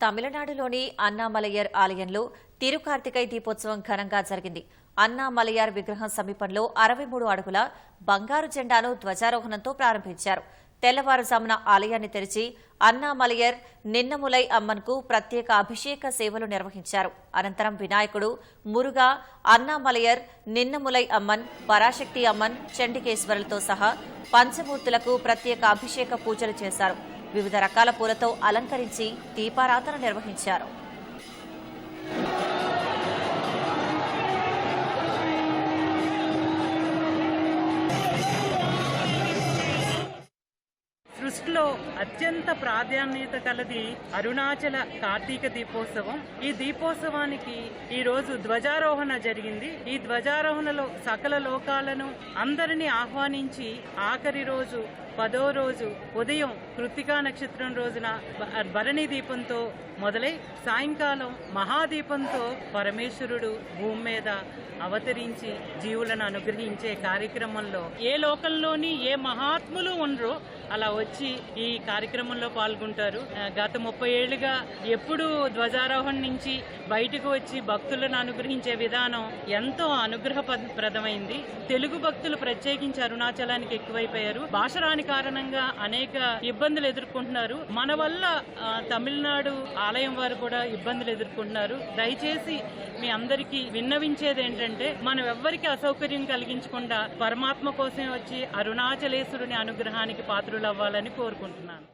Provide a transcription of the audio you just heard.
తమిళనాడులోని అన్నామలయర్ ఆలయంలో తిరుకార్తికై దీపోత్సవం ఘనంగా జరిగింది. అన్నామలయార్ విగ్రహం సమీపంలో అరవై మూడు అడుగుల బంగారు జెండాను ధ్వజారోహణంతో ప్రారంభించారు. తెల్లవారుజామున ఆలయాన్ని తెరిచి అన్నామలయర్ నిన్నములై అమ్మన్కు ప్రత్యేక అభిషేక సేవలు నిర్వహించారు. అనంతరం వినాయకుడు మురుగా అన్నామలయర్ నిన్నములై అమ్మన్ పరాశక్తి అమ్మన్ చండికేశ్వరులతో సహా పంచమూర్తులకు ప్రత్యేక అభిషేక పూజలు చేశారు. వివిధ రకాల పూలతో అలంకరించి దీపారాధన నిర్వహించారు. సృష్టిలో అత్యంత ప్రాధాన్యత కలది అరుణాచల కార్తీక దీపోత్సవం. ఈ దీపోత్సవానికి ఈ రోజు ధ్వజారోహణ జరిగింది. ఈ ధ్వజారోహణలో సకల లోకాలను అందరినీ ఆహ్వానించి ఆఖరి రోజు పదో రోజు ఉదయం కృతికా నక్షత్రం రోజున భరణి దీపంతో మొదలై సాయంకాలం మహాదీపంతో పరమేశ్వరుడు భూమి మీద అవతరించి జీవులను అనుగ్రహించే కార్యక్రమంలో ఏ లోకంలోని ఏ మహాత్ములు ఉండరో అలా వచ్చి ఈ కార్యక్రమంలో పాల్గొంటారు. గత ముప్పై ఏళ్ళుగా ఎప్పుడు ధ్వజారోహణ నుంచి బయటకు వచ్చి భక్తులను అనుగ్రహించే విధానం ఎంతో అనుగ్రహప్రదమైంది తెలుగు భక్తులు ప్రత్యేకించి అరుణాచలానికి ఎక్కువైపోయారు. భాష రాని కారణంగా అనేక ఇబ్బందులు ఎదుర్కొంటున్నారు. మన వల్ల తమిళనాడు ఆలయం వారు కూడా ఇబ్బందులు ఎదుర్కొంటున్నారు. దయచేసి మీ అందరికీ విన్నవించేది ఏంటంటే మనం ఎవ్వరికి అసౌకర్యం కలిగించకుండా పరమాత్మ కోసమే వచ్చి అరుణాచలేశ్వరుని అనుగ్రహానికి పాత్రులు అవ్వాలని కోరుకుంటున్నాను.